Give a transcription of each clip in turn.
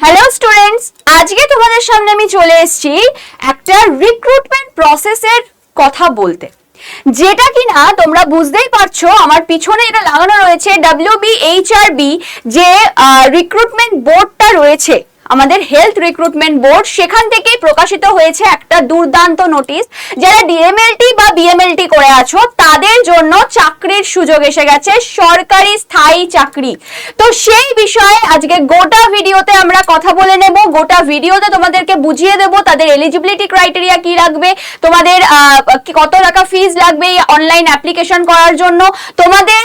Hello students আজকে তোমাদের সামনে আমি চলে এসেছি একটা রিক্রুটমেন্ট প্রসেসের কথা বলতে। যেটা কিনা তোমরা বুঝতেই পারছ, আমার পিছনে এটা লাগানো রয়েছে ডাব্লিউবিএইচআরবি যে রিক্রুটমেন্ট বোর্ডটা রয়েছে। আমাদের হেলথ রিক্রুটমেন্ট বোর্ড সেখান থেকেই প্রকাশিত হয়েছে একটা দুর্দান্ত নোটিশ। যারা ডিএমএলটি বা বিএমএলটি করে আছো, তাদের জন্য চাকরির সুযোগ এসে গেছে, সরকারি স্থায়ী চাকরি। তো সেই বিষয়ে আজকে গোটা ভিডিওতে আমরা কথা বলে নেব। গোটা ভিডিওতে তোমাদেরকে বুঝিয়ে দেব তাদের এলিজিবিলিটি ক্রাইটেরিয়া কি লাগবে, তোমাদের কত টাকা ফিজ লাগবে অনলাইন অ্যাপ্লিকেশন করার জন্য, তোমাদের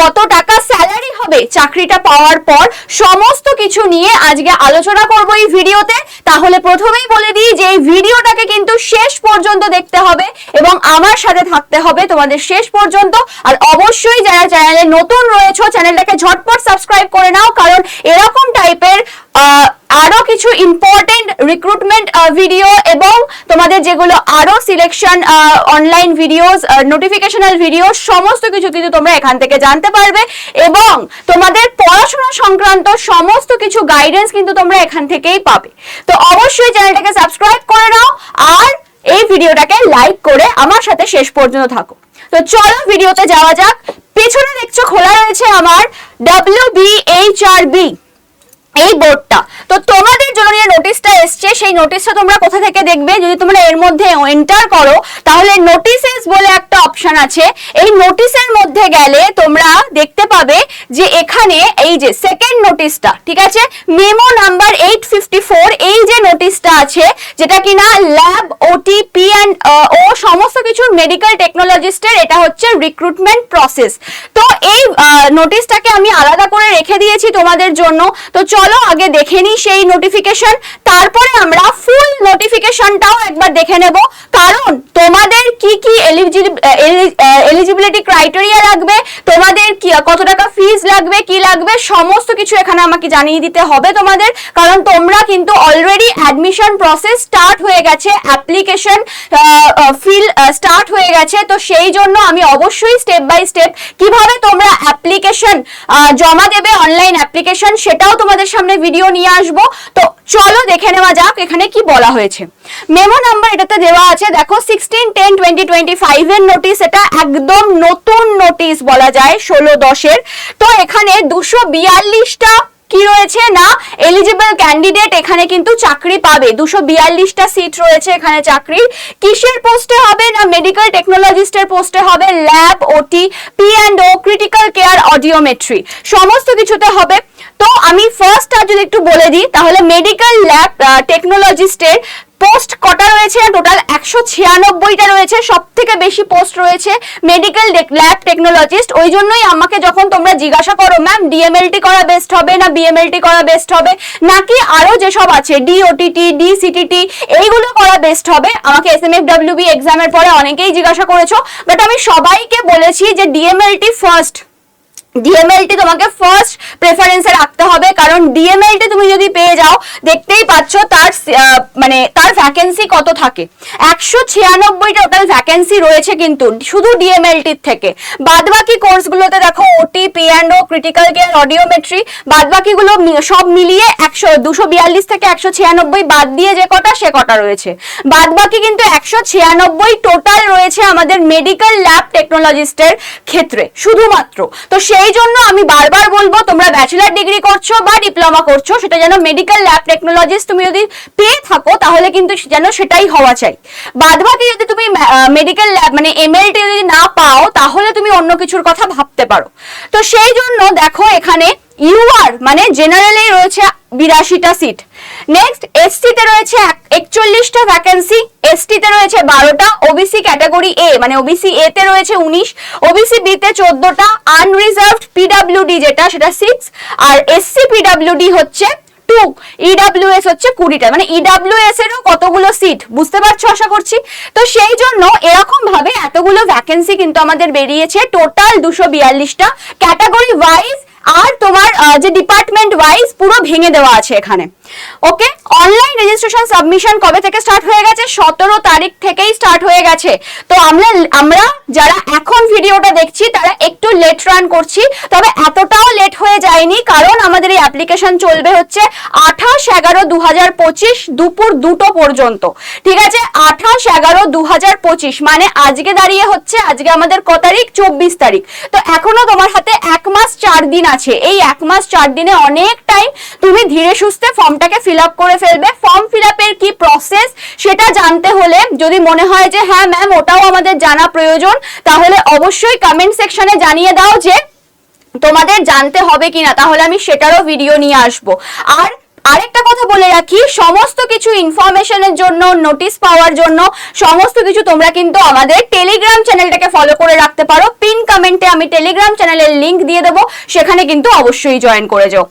কত টাকা স্যালারি হবে চাকরিটা পাওয়ার পর, সমস্ত কিছু নিয়ে আজকে আলোচনা করব এই ভিডিওতে। তাহলে প্রথমেই বলে দিই যে এই ভিডিওটাকে কিন্তু শেষ পর্যন্ত দেখতে হবে এবং আমার সাথে থাকতে হবে তোমাদের শেষ পর্যন্ত। আর অবশ্যই যারা চ্যানেলে নতুন রয়েছে চ্যানেলটাকে ঝটপট সাবস্ক্রাইব করে নাও, কারণ এরকম টাইপের আরও কিছু ইম্পর্টেন্ট রিক্রুটমেন্ট ভিডিও এবং তোমাদের যেগুলো আরও সিলেকশন অনলাইন ভিডিওস নোটিফিকেশনাল ভিডিও সমস্ত কিছু কিন্তু তোমরা এখান থেকে জানতে পারবে। এবং তোমাদের পড়াশোনা সংক্রান্ত সমস্ত কিছু গাইডেন্স কিন্তু তোমরা এখান থেকেই পাবে। তো অবশ্যই চ্যানেলটাকে সাবস্ক্রাইব করে নাও আর এই ভিডিওটাকে লাইক করে আমার সাথে শেষ পর্যন্ত থাকো। তো চলো ভিডিওতে যাওয়া যাক। পেছনে দেখছ খোলা রয়েছে আমার W B H R B এই বোর্ডটা তো তোমাদের জন্য যে নোটিশটা এসছে, সেই নোটিশটা তোমরা কোথা থেকে দেখবে? যদি তোমরা এর মধ্যে এন্টার করো, তাহলে নোটিসেস বলে একটা অপশন আছে। এই নোটিসের মধ্যে গেলে তোমরা দেখতে পাবে যে এখানে এই যে সেকেন্ড নোটিশটা ঠিক আছে? Memo number eight fifty four এই যে নোটিশটা আছে, যেটা কিনা ল্যাব ওটিপি অ্যান্ড ও সমস্ত কিছু মেডিকেল টেকনোলজিস্টের এটা হচ্ছে রিক্রুটমেন্ট প্রসেস তো এই নোটিশটাকে আমি আলাদা করে রেখে দিয়েছি তোমাদের জন্য। তো চলো আগে দেখে নিই সেই নোটিফিকেশন তারপরে আমরা ফুল নোটিফিকেশনটাও একবার দেখে নেব। কারণ তোমাদের কি কি এলিজিবিলিটি ক্রাইটেরিয়া লাগবে, তোমাদের কি, কত টাকা ফিজ লাগবে, কি লাগবে, সমস্ত কিছু এখানে আমাকে জানিয়ে দিতে হবে তোমাদের। কারণ তোমরা কিন্তু অলরেডি অ্যাডমিশন প্রসেস স্টার্ট হয়ে গেছে অ্যাপ্লিকেশন ফিল স্টার্ট হয়ে গেছে। তো সেই জন্য আমি অবশ্যই স্টেপ বাই স্টেপ কীভাবে অ্যাপ্লিকেশন জমা দেবে অনলাইন অ্যাপ্লিকেশন সেটাও তোমাদের সামনে ভিডিও নিয়ে আসব। তো চলো দেখে নেওয়া যাক এখানে কি বলা হয়েছে। মেমো নাম্বার এটাতে দেওয়া আছে, দেখো sixteen ten twenty twenty five এর নোটিশ এটা একদম নতুন নোটিশ বলা যায়, ষোলো দশের। তো এখানে দুশো বিয়াল্লিশটা কি রয়েছে? না এলিজিবল ক্যান্ডিডেট এখানে কিন্তু চাকরি পাবে। দুশো বিয়াল্লিশটা সিট রয়েছে এখানে চাকরি। কিসের পোস্টে হবে না মেডিকেল টেকনোলজিস্টের পোস্টে হবে? Lab OT P and O critical care audiometry সমস্ত কিছুতে হবে। তো আমি ফার্স্ট আর যদি একটু বলে দিই, তাহলে মেডিকেল ল্যাব টেকনোলজিস্টের কটা রয়েছে? টোটাল একশো ছিয়ানব্বইটা রয়েছে। সব থেকে বেশি পোস্ট রয়েছে মেডিকেল ল্যাব টেকনোলজিস্ট ওই জন্যই আমাকে যখন তোমরা জিজ্ঞাসা করো ম্যাম ডিএমএলটি করা বেস্ট হবে না বিএমএলটি করা বেস্ট হবে? নাকি আরও যেসব আছে ডিওটিটি ডিসিটিটি এইগুলো করা বেস্ট হবে? আমাকে এস এম এফ ডাব্লিউবি এক্সামের পরে অনেকেই জিজ্ঞাসা করেছ। বাট আমি সবাইকে বলেছি যে ডিএমএলটি ফার্স্ট ডিএমএলটি তোমাকে ফার্স্ট প্রেফারেন্সে রাখতে হবে। কারণ ডিএমএলটি তুমি যদি পেয়ে যাও, দেখতেই পাচ্ছ তার মানে তার ভ্যাকেন্সি কত থাকে। একশো ছিয়ানব্বইটা টোটাল ভ্যাকেন্সি রয়েছে কিন্তু, শুধু ডিএমএলটির থেকে। বাদবাকি কোর্সগুলোতে দেখো OT P and O critical care audiometry বাদবাকিগুলো সব মিলিয়ে একশো, দুশো বিয়াল্লিশ থেকে একশো ছিয়ানব্বই বাদ দিয়ে যে কটা, সে কটা রয়েছে। বাদবাকি কিন্তু একশো ছিয়ানব্বই টোটাল রয়েছে আমাদের মেডিকেল ল্যাব টেকনোলজিস্টের ক্ষেত্রে, শুধুমাত্র। তো সেই জন্য আমি বারবার বলব, তোমরা ব্যাচেলার ডিগ্রি করছ বা ডিপ্লোমা করছ, সেটা যেন মেডিকেল ল্যাব টেকনোলজিস্ট তুমি যদি পেয়ে থাকো, তাহলে কিন্তু যেন সেটাই হওয়া চাই। বাদবাকি যদি তুমি মেডিকেল ল্যাব মানে এমএলটি যদি না পাও, তাহলে তুমি অন্য কিছুর কথা ভাবতে পারো। তো সেই জন্য দেখো এখানে ইউআর মানে জেনারেলেই রয়েছে বিরাশিটা সিট নেক্সট এসসিতে রয়েছে একচল্লিশটা ভ্যাকেন্সি এসটিতে রয়েছে বারোটা ওবিসি ক্যাটাগরি এ মানে ওবিসি এ তে রয়েছে উনিশ ওবিসি বি তে চোদ্দটা আনরিজার্ভড পিডাব্লিউডি যেটা, সেটা সিক্স আর এসসি পিডাব্লিউডি হচ্ছে টু ইডাব্লিউএস হচ্ছে কুড়িটা মানে ইডাব্লিউএস এরও কতগুলো সিট বুঝতে পারছ আশা করছি? তো সেই জন্য এরকম ভাবে এতগুলো ভ্যাকেন্সি কিন্তু আমাদের বেরিয়েছে টোটাল দুশো বিয়াল্লিশটা ক্যাটাগরি ওয়াইজ আর তোমার যে ডিপার্টমেন্ট ওয়াইজ পুরো ভেঙে দেওয়া আছে এখানে। ওকে অনলাইন রেজিস্ট্রেশন সাবমিশন কবে থেকে স্টার্ট হয়ে গেছে? সতেরো তারিখ থেকেই স্টার্ট হয়ে গেছে। তো আমরা আমরা যারা এখন ভিডিওটা দেখছি, তারা একটু লেট রান করছি, তবে এতটাও লেট হয়ে যায়নি, কারণ আমাদের এই অ্যাপ্লিকেশন চলবে হচ্ছে আঠাশ এগারো দু হাজার পঁচিশ দুপুর দুটো পর্যন্ত। ঠিক আছে? আঠাশ এগারো দু হাজার পঁচিশ মানে আজকে দাঁড়িয়ে হচ্ছে, আজকে আমাদের ক তারিখ? চব্বিশ তারিখ। তো এখনও তোমার হাতে এক মাস চার দিন আছে। এই এক মাস চার দিনে অনেক টাইম তুমি ধীরে সুস্থে ফর্মটাকে ফিল আপ করে ফেলবে। ফর্ম ফিল আপের কি প্রসেস সেটা জানতে হলে যদি মনে হয় যে হ্যাঁ ম্যাম ওটাও আমাদের জানা প্রয়োজন, তাহলে অবশ্যই কমেন্ট সেকশনে জানিয়ে দাও যে, তোমাদের জানতে হবে কিনা। তাহলে আমি সেটারও ভিডিও নিয়ে আসব। আর আরেকটা কথা বলে রাখি, সমস্ত কিছু ইনফরমেশনের জন্য নোটিশ পাওয়ার জন্য, সমস্ত কিছু তোমরা কিন্তু আমাদের টেলিগ্রাম চ্যানেলটাকে ফলো করে রাখতে পারো। পিন কমেন্টে আমি টেলিগ্রাম চ্যানেলের লিংক দিয়ে দেবো, সেখানে কিন্তু অবশ্যই জয়েন করে যাও।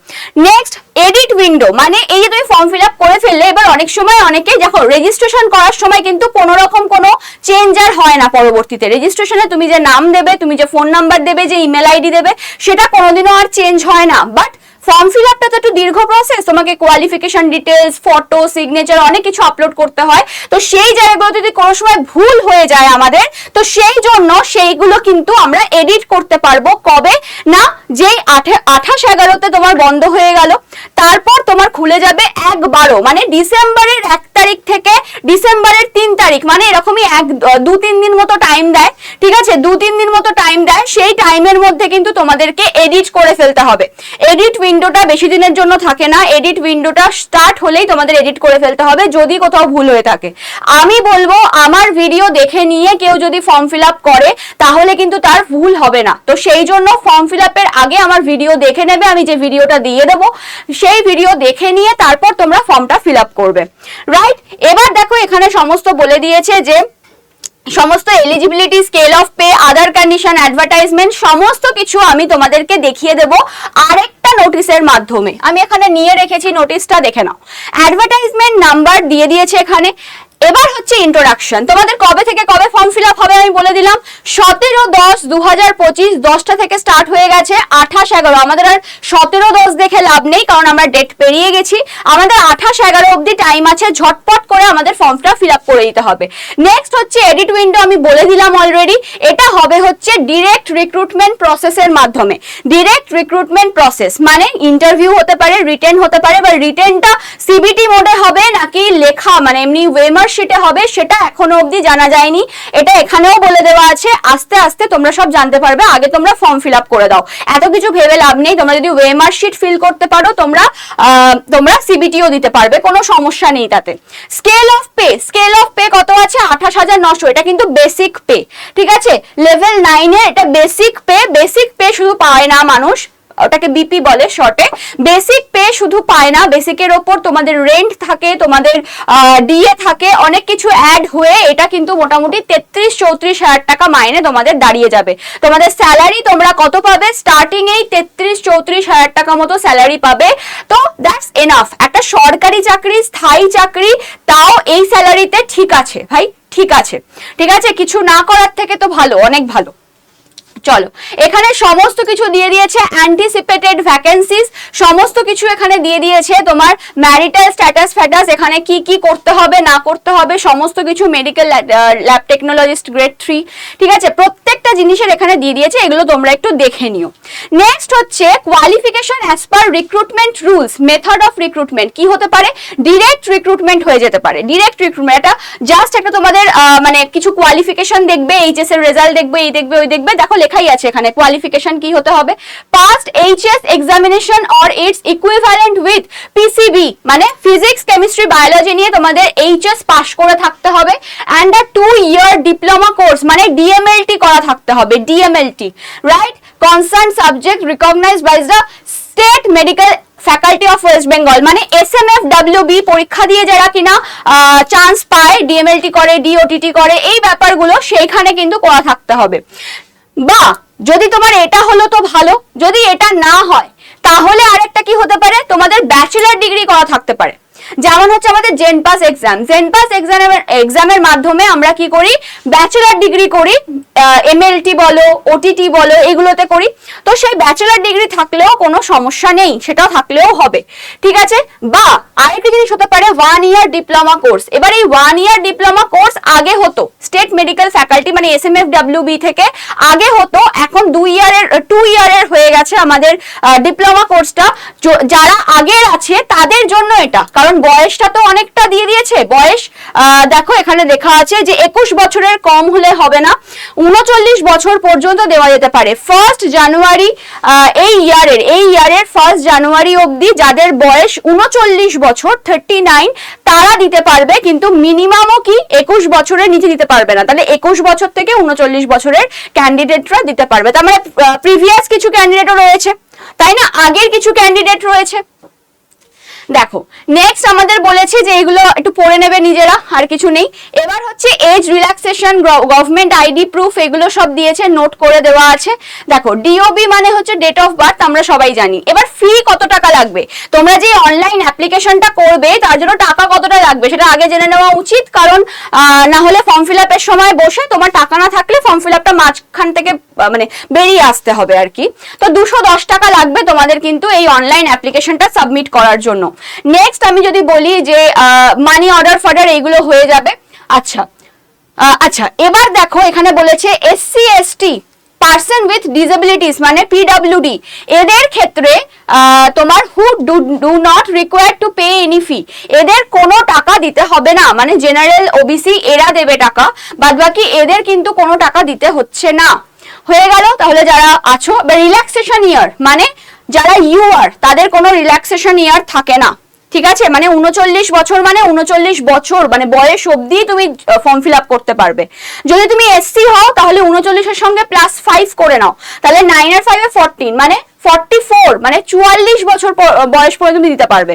নেক্সট এডিট উইন্ডো মানে এই যে তুমি ফর্ম ফিল আপ করে ফেললে, এবার অনেক সময় অনেকে, দেখো রেজিস্ট্রেশন করার সময় কিন্তু কোনো রকম কোনো চেঞ্জ আর হয় না পরবর্তীতে। রেজিস্ট্রেশনে তুমি যে নাম দেবে, তুমি যে ফোন নাম্বার দেবে, যে ইমেল আইডি দেবে, সেটা কোনোদিনও আর চেঞ্জ হয় না। বাট ফর্ম ফিল আপটা তো একটু দীর্ঘ প্রসেস তোমাকে কোয়ালিফিকেশন ডিটেলস ফটো সিগনেচার অনেক কিছু আপলোড করতে হয়। তো সেই জায়গাগুলো যদি কোনো সময় ভুল হয়ে যায় আমাদের, তো সেই জন্য সেইগুলো কিন্তু আমরা এডিট করতে পারব কবে? না, যেই আঠাশ এগারোতে তোমার বন্ধ হয়ে গেল। তারপর তোমার খুলে যাবে একবারও মানে ডিসেম্বরের এক তারিখ থেকে ডিসেম্বরের তিন তারিখ মানে এরকমই এক, দু, তিন দিন মতো টাইম দেয়, ঠিক আছে? দু, তিন দিন মতো টাইম দেয়, সেই টাইমের মধ্যে কিন্তু তোমাদেরকে এডিট করে ফেলতে হবে। এডিট উইন্ডোটা বেশি দিনের জন্য থাকে না এডিট উইন্ডোটা স্টার্ট হলেই তোমাদের এডিট করে ফেলতে হবে, যদি কোথাও ভুল হয়ে থাকে। আমি বলব, আমার ভিডিও দেখে নিয়ে কেউ যদি ফর্ম ফিল আপ করে, তাহলে কিন্তু তার ভুল হবে না। তো সেই জন্য ফর্ম ফিল আপের আগে আমার ভিডিও দেখে নেবে, আমি যে ভিডিওটা দিয়ে দেবো, সেই ভিডিও দেখে নিয়ে তারপর তোমরা ফর্মটা ফিল আপ করবে। রাইট এবার দেখো, এখানে সমস্ত বলে দিয়েছে যে সমস্ত eligibility scale of pay other condition advertisement সমস্ত কিছু আমি তোমাদেরকে দেখিয়ে দেব আরেকটা নোটিশের মাধ্যমে। আমি এখানে নিয়ে রেখেছি নোটিশটা দেখে নাও। অ্যাডভার্টাইজমেন্ট নাম্বার দিয়ে দিয়েছে এখানে। এবার হচ্ছে ইন্ট্রোডাকশন তোমাদের কবে থেকে কবে ফর্ম ফিল হবে আমি বলে দিলাম। সতেরো দশ দু হাজার পঁচিশ দশটা থেকে স্টার্ট হয়ে গেছে আঠাশ এগারো। আমাদের আর সতেরো দশ দেখে লাভ নেই, কারণ আমরা ডেট পেরিয়ে গেছি। আমাদের আঠাশ এগারো অবধি টাইম আছে, ঝটপট করে আমাদের ফর্মটা ফিল আপ করে দিতে হবে। নেক্সট হচ্ছে এডিট উইন্ডো আমি বলে দিলাম অলরেডি এটা হবে হচ্ছে ডিরেক্ট রিক্রুটমেন্ট প্রসেসের মাধ্যমে। ডিরেক্ট রিক্রুটমেন্ট প্রসেস মানে ইন্টারভিউ হতে পারে রিটেন হতে পারে, বা রিটেনটা সিবিটি মোডে হবে, নাকি লেখা মানে এমনি ওয়েমার শিটে হবে, সেটা এখনও অবধি জানা যায়নি। এটা এখানেও বলে দেওয়া আছে, আস্তে আস্তে তোমরা সব জানতে পারবে, আগে তোমরা ফর্ম ফিল করে দাও। এত কিছু ভেবে লাভ নেই, তোমরা যদি ওয়েমার শিট ফিল করতে পারো, তোমরা তোমরা সিবিটিও দিতে পারবে, কোনো সমস্যা নেই তাতে। Scale of pay scale of pay কত আছে? আঠাশ হাজার নশো, এটা কিন্তু বেসিক পে ঠিক আছে? লেভেল নাইনে এটা বেসিক পে বেসিক পে শুধু পায় না মানুষ। ওটাকে বিপি বলে শর্টে বেসিক পে শুধু পায় না বেসিকের ওপর তোমাদের রেন্ট থাকে, তোমাদের ডিএ থাকে, অনেক কিছু অ্যাড হয়ে এটা কিন্তু মোটামুটি তেত্রিশ, চৌত্রিশ হাজার টাকা মাইনে তোমাদের দাঁড়িয়ে যাবে। তোমাদের স্যালারি তোমরা কত পাবে? স্টার্টিং এই তেত্রিশ, চৌত্রিশ হাজার টাকা মতো স্যালারি পাবে। তো দ্যাটস এনাফ একটা সরকারি চাকরি, স্থায়ী চাকরি, তাও এই স্যালারিতে ঠিক আছে, ভাই। ঠিক আছে। ঠিক আছে, কিছু না করার থেকে তো ভালো, অনেক ভালো। চলো, এখানে সমস্ত কিছু দিয়ে দিয়েছে অ্যান্টিসিপেটেড ভ্যাকেন্সিস সমস্ত কিছু এখানে দিয়ে দিয়েছে তোমার ম্যারিটাল স্ট্যাটাস ফ্যাটাস এখানে কি কি করতে হবে, না করতে হবে, সমস্ত কিছু medical lab technologist grade three ঠিক আছে? প্রত্যেকটা জিনিসের এখানে দিয়ে দিয়েছে, এগুলো তোমরা একটু দেখে নিও। নেক্সট হচ্ছে qualification as per recruitment rules method of recruitment কি হতে পারে? ডিরেক্ট রিক্রুটমেন্ট হয়ে যেতে পারে। ডিরেক্ট রিক্রুটমেন্ট এটা জাস্ট একটা তোমাদের মানে কিছু কোয়ালিফিকেশন দেখবে এইচএস এর রেজাল্ট দেখবে, এই দেখবে, ওই দেখবে, দেখো লেখাই আছে এখানে? কোয়ালিফিকেশন কি হতে হবে? Passed HS examination or its equivalent with PCB মানে ফিজিক্স কেমিস্ট্রি বায়োলজি নিয়ে তোমাদের এইচএস পাস করে থাকতে হবে and a two year diploma course মানে ডিএমএলটি করা থাকতে হবে DMLT right concern subject recognised by the state medical faculty of West Bengal মানে S M F W B পরীক্ষা দিয়ে যারা কিনা চান্স পায় ডিএমএলটি করে ডিওটিটি করে, এই ব্যাপারগুলো সেইখানে কিন্তু করা থাকতে হবে। বা, যদি তোমার এটা হলো তো ভালো, যদি এটা না হয়, তাহলে আরেকটা কি হতে পারে? তোমাদের ব্যাচেলার ডিগ্রি করা থাকতে পারে। যেমন হচ্ছে আমাদের JENPAS exam JENPAS এক্সামের এক্সামের মাধ্যমে আমরা কি করি? ব্যাচেলার ডিগ্রি করি এমএলটি বলো ওটিটি বলো, এগুলোতে করি। তো সেই ব্যাচেলার ডিগ্রি থাকলেও কোনো সমস্যা নেই সেটাও থাকলেও হবে। ঠিক আছে? বা, আরেকটা জিনিস হতে পারে ওয়ান ইয়ার ডিপ্লোমা কোর্স এবার এই ওয়ান ইয়ার ডিপ্লোমা কোর্স আগে হতো। স্টেট মেডিকেল ফ্যাকাল্টি মানে S M F W B থেকে আগে হতো, এখন দুই ইয়ারের টু ইয়ারের হয়ে গেছে আমাদের ডিপ্লোমা কোর্সটা যারা আগের আছে, তাদের জন্য এটা। কারণ বয়সটা তো অনেকটা দিয়ে দিয়েছে। বয়স দেখো এখানে লেখা আছে যে একুশ বছরের কম হলে হবে না। উনচল্লিশ বছর পর্যন্ত দেওয়া যেতে পারে। ফার্স্ট জানুয়ারি এই ইয়ারের এই ইয়ারের ফার্স্ট জানুয়ারি অবধি যাদের বয়স উনচল্লিশ বছর থার্টি নাইন তারা দিতে পারবে, কিন্তু মিনিমামও কি একুশ বছরের নিচে দিতে পারবে না? তাহলে একুশ বছর থেকে উনচল্লিশ বছরের ক্যান্ডিডেটরা দিতে পারবে। তার মানে প্রিভিয়াস কিছু ক্যান্ডিডেটও রয়েছে। তাই না? আগের কিছু ক্যান্ডিডেট রয়েছে। দেখো নেক্সট আমাদের বলেছে যে এগুলো একটু পড়ে নেবে নিজেরা, আর কিছু নেই। এবার হচ্ছে age relaxation government ID proof এগুলো সব দিয়েছে নোট করে দেওয়া আছে। দেখো ডিওবি মানে হচ্ছে ডেট অফ বার্থ আমরা সবাই জানি। এবার ফি কত টাকা লাগবে? তোমরা যে অনলাইন অ্যাপ্লিকেশনটা করবে, তার জন্য টাকা কতটা লাগবে, সেটা আগে জেনে নেওয়া উচিত। কারণ না হলে ফর্ম ফিল আপের সময় বসে তোমার টাকা না থাকলে ফর্ম ফিল আপটা মাঝখান থেকে মানে বেরিয়ে আসতে হবে আর কি। তো দুশো দশ টাকা লাগবে তোমাদের কিন্তু এই অনলাইন অ্যাপ্লিকেশনটা সাবমিট করার জন্য। নেক্সট আমি যদি বলি যে মানি অর্ডার ফর্ডার এইগুলো হয়ে যাবে। আচ্ছা আচ্ছা এবার দেখো, এখানে বলেছে SC ST person with disabilities মানে পিডাব্লিউডি এদের ক্ষেত্রে তোমার who do not require to pay any fee এদের কোনো টাকা দিতে হবে না। মানে জেনারেল ওবিসি এরা দেবে টাকা বাদ বাকি এদের কিন্তু কোনো টাকা দিতে হচ্ছে না। হয়ে গেল, তাহলে যারা আছো রিল্যাক্সেশন ইয়ার মানে যারা ইউআর তাদের কোনো রিল্যাক্সেশন ইয়ার থাকে না। ঠিক আছে? মানে উনচল্লিশ বছর মানে উনচল্লিশ বছর মানে বয়স অবধি তুমি ফর্ম ফিল আপ করতে পারবে। যদি তুমি এসসি হও, তাহলে উনচল্লিশের সঙ্গে প্লাস ফাইভ করে নাও। তাহলে নাইন আর ফাইভে ফোরটিন মানে ফর্টি ফোর মানে চুয়াল্লিশ বছর বয়স পর্যন্ত দিতে পারবে।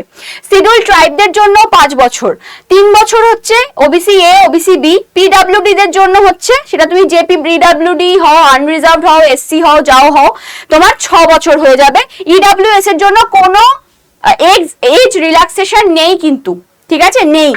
শিডিউল ট্রাইবদের জন্য পাঁচ বছর। তিন বছর হচ্ছে OBC A OBC B PWD দের জন্য হচ্ছে, সেটা তুমি জেপি পিডাব্লিউডি হও আনরিজার্ভ হও এসসি হও, যাও হও, তোমার ছ বছর হয়ে যাবে। ইডাব্লিউএস এর জন্য কোনো এজ রিল্যাক্সেশন নেই কিন্তু। ঠিক আছে? নেই।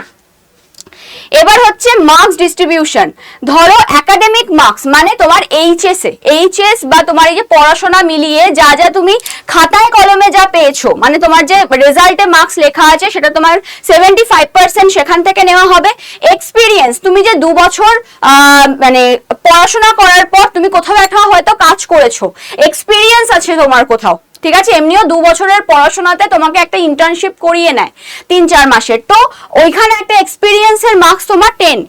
এবার হচ্ছে মার্কস ডিস্ট্রিবিউশন ধরো একাডেমিক মার্কস মানে তোমার এইচএস এইচএস বা তোমার এই যে পড়াশোনা মিলিয়ে যা যা তুমি খাতায় কলমে যা পেয়েছ মানে তোমার যে রেজাল্টে মার্কস লেখা আছে সেটা তোমার সেভেন্টি ফাইভ পার্সেন্ট সেখান থেকে নেওয়া হবে। এক্সপিরিয়েন্স তুমি যে দু বছর মানে পড়াশোনা করার পর তুমি কোথাও একটা হয়তো কাজ করেছ। এক্সপিরিয়েন্স আছে তোমার কোথাও। ঠিক আছে? এমনিও দু বছরের পড়াশোনাতে তোমাকে একটা ইন্টার্নশিপ করিয়ে নেয়, তিন চার মাসের। তো ওইখানে একটা এক্সপিরিয়েন্সের মার্কস তোমার টেন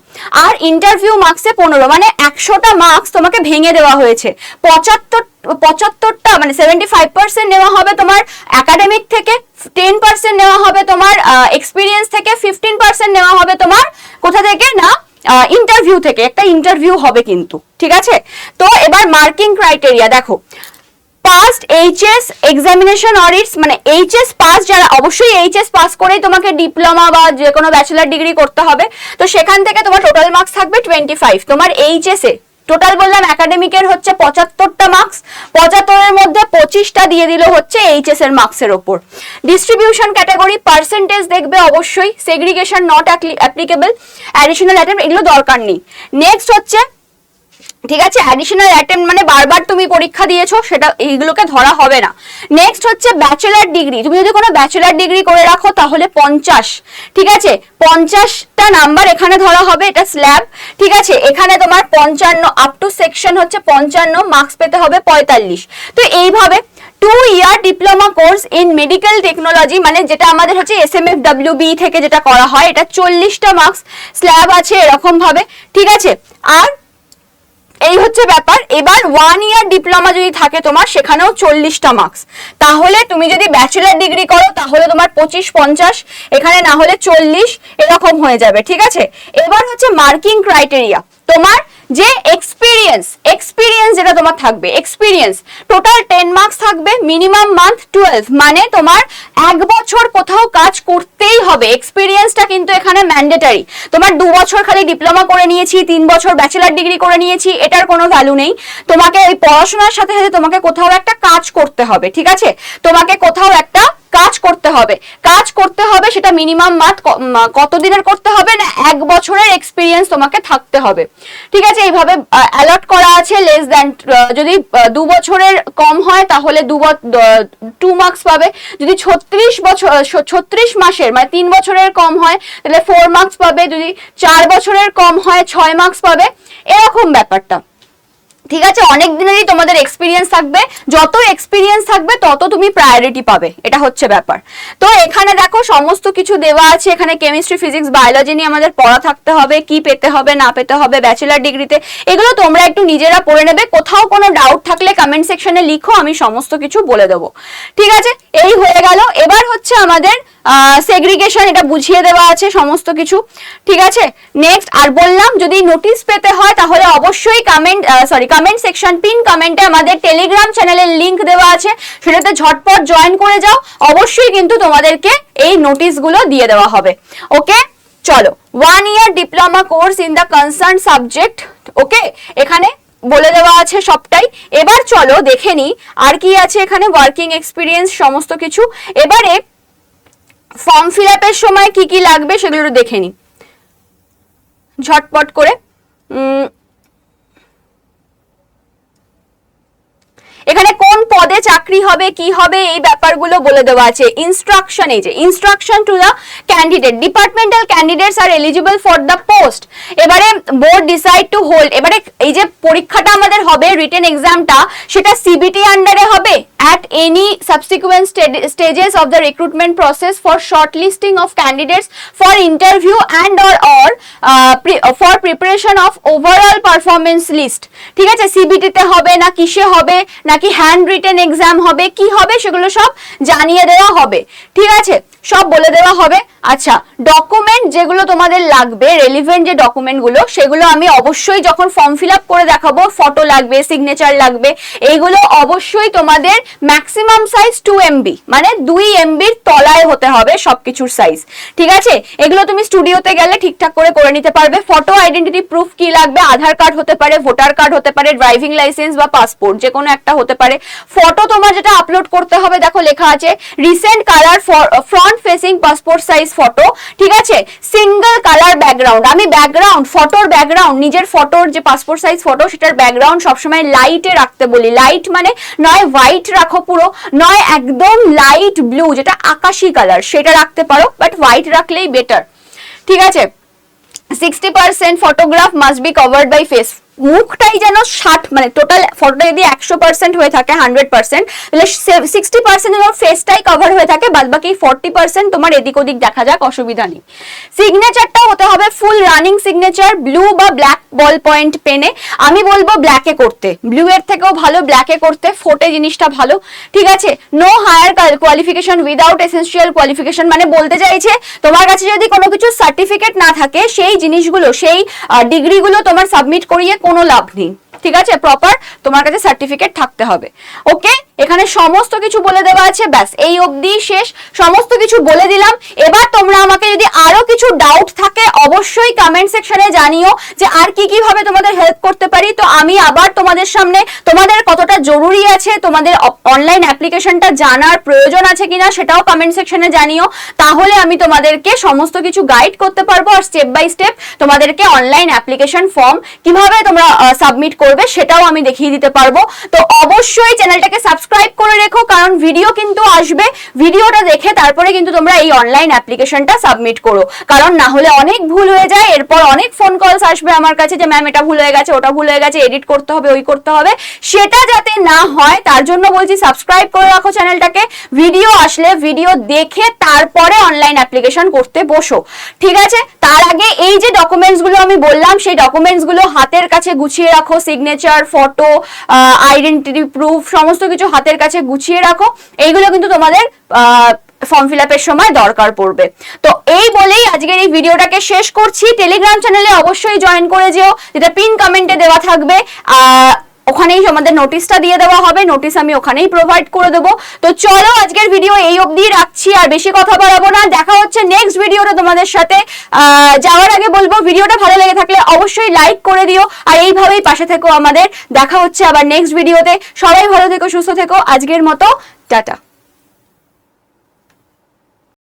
আর ইন্টারভিউ মার্কসে পনেরো মানে একশোটা মার্কস তোমাকে ভেঙে দেওয়া হয়েছে। পঁচাত্তর, পঁচাত্তরটা মানে সেভেন্টি ফাইভ পার্সেন্ট নেওয়া হবে তোমার একাডেমিক থেকে টেন পার্সেন্ট নেওয়া হবে তোমার এক্সপিরিয়েন্স থেকে ফিফটিন পার্সেন্ট নেওয়া হবে তোমার কোথা থেকে না ইন্টারভিউ থেকে। একটা ইন্টারভিউ হবে কিন্তু, ঠিক আছে? তো এবার মার্কিং ক্রাইটেরিয়া দেখো পাস্ট এইচএস এক্সামিনেশন অডিটস মানে এইচএস পাস যারা, অবশ্যই এইচএস পাস করেই তোমাকে ডিপ্লোমা বা যে কোনো ব্যাচেলার ডিগ্রি করতে হবে। তো সেখান থেকে তোমার টোটাল মার্কস থাকবে টোয়েন্টি ফাইভ তোমার এইচএস এ টোটাল বললাম একাডেমিকের হচ্ছে পঁচাত্তরটা মার্কস পঁচাত্তরের মধ্যে পঁচিশটা দিয়ে দিল হচ্ছে এইচএস এর মার্কসের ওপর। ডিস্ট্রিবিউশন ক্যাটাগরি পার্সেন্টেজ দেখবে অবশ্যই segregation not applicable additional attempt এগুলো দরকার নেই। নেক্সট হচ্ছে ঠিক আছে? অ্যাডিশনাল অ্যাটেম্প মানে বারবার তুমি পরীক্ষা দিয়েছ, সেটা এইগুলোকে ধরা হবে না। নেক্সট হচ্ছে ব্যাচেলার ডিগ্রি তুমি যদি কোনো ব্যাচেলার ডিগ্রি করে রাখো, তাহলে পঞ্চাশ। ঠিক আছে? পঞ্চাশটা নাম্বার এখানে ধরা হবে, এটা স্ল্যাব ঠিক আছে? এখানে তোমার পঞ্চান্ন আপ টু সেকশন হচ্ছে পঞ্চান্ন মার্কস পেতে হবে পঁয়তাল্লিশ। তো এইভাবে two year diploma course in medical technology মানে যেটা আমাদের হচ্ছে এস এম এফ বি থেকে যেটা করা হয়, এটা চল্লিশটা মার্কস স্ল্যাব আছে এরকমভাবে। ঠিক আছে? আর এই হচ্ছে ব্যাপার। এবার ওয়ান ইয়ার ডিপ্লোমা যদি থাকে তোমার, সেখানেও চল্লিশটা মার্কস তাহলে তুমি যদি ব্যাচেলার ডিগ্রি করো, তাহলে তোমার পঁচিশ, পঞ্চাশ, এখানে না হলে চল্লিশ, এরকম হয়ে যাবে, ঠিক আছে? এবার হচ্ছে মার্কিং ক্রাইটেরিয়া তোমার যে এক্সপিরিয়েন্স এক্সপিরিয়েন্স যেটা তোমার থাকবে এক্সপিরিয়েন্স টোটাল টেন মার্কস থাকবে মিনিমাম মান্থ টুয়েলভ মানে তোমার এক বছর কোথাও কাজ করতেই হবে। এক্সপিরিয়েন্সটা কিন্তু এখানে ম্যান্ডেটারি তোমার দু বছর খালি ডিপ্লোমা করে নিয়েছি, তিন বছর ব্যাচেলার ডিগ্রি করে নিয়েছি, এটার কোনো ভ্যালু নেই। তোমাকে ওই পড়াশোনার সাথে সাথে তোমাকে কোথাও একটা কাজ করতে হবে, ঠিক আছে? তোমাকে কোথাও একটা কাজ করতে হবে। কাজ করতে হবে, সেটা মিনিমাম মাত কত দিনের করতে হবে না এক বছরের এক্সপিরিয়েন্স তোমাকে থাকতে হবে। ঠিক আছে, এইভাবে অ্যালট করা আছে লেস দ্যান যদি দু বছরের কম হয় তাহলে দু টু মার্কস পাবে। যদি ছত্রিশ বছর ছত্রিশ মাসের মানে তিন বছরের কম হয়, তাহলে ফোর মার্কস পাবে। যদি চার বছরের কম হয়, ছয় মার্কস পাবে। এরকম ব্যাপারটা। ঠিক আছে? অনেক দিনেরই তোমাদের এক্সপিরিয়েন্স থাকবে। যত এক্সপিরিয়েন্স থাকবে, তত তুমি প্রায়োরিটি পাবে। এটা হচ্ছে ব্যাপার। তো এখানে দেখো, সমস্ত কিছু দেওয়া আছে। এখানে কেমিস্ট্রি ফিজিক্স বায়োলজি নিয়ে আমাদের পড়া থাকতে হবে। কি পেতে হবে, না পেতে হবে ব্যাচেলার ডিগ্রিতে এগুলো তোমরা একটু নিজেরা পড়ে নেবে। কোথাও কোনো ডাউট থাকলে কমেন্ট সেকশনে লিখো, আমি সমস্ত কিছু বলে দেবো। ঠিক আছে? এই হয়ে গেল। এবার হচ্ছে আমাদের সেগ্রিগেশন এটা বুঝিয়ে দেওয়া আছে, সমস্ত কিছু। ঠিক আছে? নেক্সট আর বললাম, যদি নোটিশ পেতে হয়, তাহলে অবশ্যই comment sorry comment section pin কমেন্টে আমাদের টেলিগ্রাম চ্যানেলের লিংক দেওয়া আছে। সেটাতে ঝটপট জয়েন করে যাও। অবশ্যই কিন্তু তোমাদেরকে এই নোটিশগুলো দিয়ে দেওয়া হবে। ওকে চলো one year diploma course in the concern subject okay এখানে বলে দেওয়া আছে সবটাই। এবার চলো দেখে নিই, আর কি আছে এখানে? ওয়ার্কিং এক্সপিরিয়েন্স সমস্ত কিছু। এবারে ফর্ম ফিল আপের সময় কি কি লাগবে সেগুলো দেখে নিই ঝটপট করে উম, এখানে কোন পদে চাকরি হবে কি হবে এই ব্যাপারগুলো বলে দেওয়া আছে। ইনস্ট্রাকশন এই যে instruction to the candidate departmental candidates are eligible for the post এবারে বোর্ড ডিসাইড টু হোল্ড এবারে এই যে পরীক্ষাটা আমাদের হবে রিটেন এক্সামটা সেটা সিবিটি আন্ডারে হবে। Sta- stages of the recruitment process for shortlisting of candidates for interview and or or uh, pre- uh, for preparation of overall performance list ঠিক আছে? সিবিটি তে হবে না কিসে হবে নাকি হ্যান্ড রিটেন এক্সাম হবে, কি হবে সেগুলো সব জানিয়ে দেওয়া হবে। ঠিক আছে? সব বলে দেওয়া হবে। আচ্ছা ডকুমেন্ট যেগুলো তোমাদের লাগবে রেলিভেন্ট যে ডকুমেন্টগুলো সেগুলো আমি অবশ্যই যখন ফর্ম ফিল করে দেখাবো ফটো লাগবে সিগনেচার লাগবে এইগুলো অবশ্যই তোমাদের ম্যাক্সিমাম সাইজ টু এমবি মানে দুই এমবির তলায় হতে হবে সবকিছুর সাইজ ঠিক আছে? এগুলো তুমি স্টুডিওতে গেলে ঠিকঠাক করে করে নিতে পারবে। ফটো আইডেন্টিটি প্রুফ কি লাগবে? আধার কার্ড হতে পারে ভোটার কার্ড হতে পারে ড্রাইভিং লাইসেন্স বা পাসপোর্ট যে কোনো একটা হতে পারে। ফটো তোমার যেটা আপলোড করতে হবে, দেখো লেখা আছে recent colour front facing passport size photo ঠিক আছে? সিঙ্গেল কালার ব্যাকগ্রাউন্ড আমি ব্যাকগ্রাউন্ড ফটোর ব্যাকগ্রাউন্ড নিজের ফটোর যে পাসপোর্ট সাইজ ফটো সেটার ব্যাকগ্রাউন্ড সবসময় লাইটে রাখতে বলি। লাইট মানে নয় হোয়াইট রাখো পুরো, নয় একদম লাইট ব্লু যেটা আকাশি কালার সেটা রাখতে পারো বাট হোয়াইট রাখলেই বেটার ঠিক আছে? Sixty percent photograph must be covered by face মুখটাই যেন ষাট মানে টোটাল ফটোটা যদি একশো পার্সেন্ট হয়ে থাকে হান্ড্রেড পার্সেন্ট তাহলে সিক্সটি পার্সেন্ট যেন ফেসটাই কভার হয়ে থাকে বাদ বাকি ফোরটি পার্সেন্ট তোমার এদিক ওদিক দেখা যাক, অসুবিধা নেই। সিগনেচারটা হতে হবে ফুল রানিং সিগনেচার ব্লু বা ব্ল্যাক বল পয়েন্ট পেনে আমি বলব ব্ল্যাকে করতে। ব্লু এর থেকেও ভালো ব্ল্যাকে করতে ফোটে জিনিসটা ভালো। ঠিক আছে? No higher qualification without essential qualification মানে বলতে চাইছে, তোমার কাছে যদি কোনো কিছু সার্টিফিকেট না থাকে, সেই জিনিসগুলো, সেই ডিগ্রিগুলো তোমার সাবমিট করিয়ে কোনো লাভ নেই। ঠিক আছে? প্রপার তোমার কাছে সার্টিফিকেট থাকতে হবে। ওকে এখানে সমস্ত কিছু বলে দেওয়া আছে, ব্যাস, এই অবধি শেষ। সমস্ত কিছু বলে দিলাম। এবার তোমরা আমাকে যদি আরও কিছু ডাউট থাকে, অবশ্যই কমেন্ট সেকশনে জানিও যে আর কি কি ভাবে তোমাদের হেল্প করতে পারি। তো আমি আবার তোমাদের সামনে তোমাদের কতটা জরুরি আছে, তোমাদের অনলাইন অ্যাপ্লিকেশনটা জানার প্রয়োজন আছে কিনা সেটাও কমেন্ট সেকশনে জানিও। তাহলে আমি তোমাদেরকে সমস্ত কিছু গাইড করতে পারব আর স্টেপ বাই স্টেপ তোমাদেরকে অনলাইন অ্যাপ্লিকেশন ফর্ম কীভাবে তোমরা সাবমিট করবে সেটাও আমি দেখিয়ে দিতে পারব। তো অবশ্যই চ্যানেলটাকে সাবস্ক্রাইব করে রেখো, কারণ ভিডিও কিন্তু আসবে। ভিডিওটা দেখে তারপরে কিন্তু তোমরা এই অনলাইন অ্যাপ্লিকেশনটা সাবমিট করো। কারণ না হলে অনেক ভুল হয়ে যায়। এরপর অনেক ফোন কলস আসবে আমার কাছে যে ম্যাম এটা ভুল হয়ে গেছে, ওটা ভুল হয়ে গেছে এডিট করতে হবে, ওই করতে হবে। সেটা যাতে না হয়, তার জন্য বলছি সাবস্ক্রাইব করে রাখো চ্যানেলটাকে ভিডিও আসলে ভিডিও দেখে তারপরে অনলাইন অ্যাপ্লিকেশন করতে বসো। ঠিক আছে? তার আগে এই যে ডকুমেন্টসগুলো আমি বললাম, সেই ডকুমেন্টসগুলো হাতের কাছে গুছিয়ে রাখো। সিগনেচার ফটো আইডেন্টিটি প্রুফ সমস্ত কিছু হাতের কাছে গুছিয়ে রাখো। এইগুলো কিন্তু তোমাদের ফর্ম ফিল আপের সময় দরকার পড়বে। তো এই বলেই আজকের এই ভিডিওটাকে শেষ করছি। টেলিগ্রাম চ্যানেলে অবশ্যই জয়েন করে যেও। যেটা পিন কমেন্টে দেওয়া থাকবে। ওখানেই আমাদের নোটিশটা দিয়ে দেওয়া হবে নোটিশ আমি ওখানেই প্রোভাইড করে দেবো। তো চলো আজকের ভিডিও এই অবধি রাখছি, আর বেশি কথা বলাবো না। দেখা হচ্ছে নেক্সট ভিডিওটা তোমাদের সাথে। যাওয়ার আগে বলব ভিডিওটা ভালো লেগে থাকলে অবশ্যই লাইক করে দিও। আর এইভাবেই পাশে থেকো আমাদের। দেখা হচ্ছে আবার নেক্সট ভিডিওতে সবাই ভালো থেকো, সুস্থ থেকো। আজকের মতো, টাটা।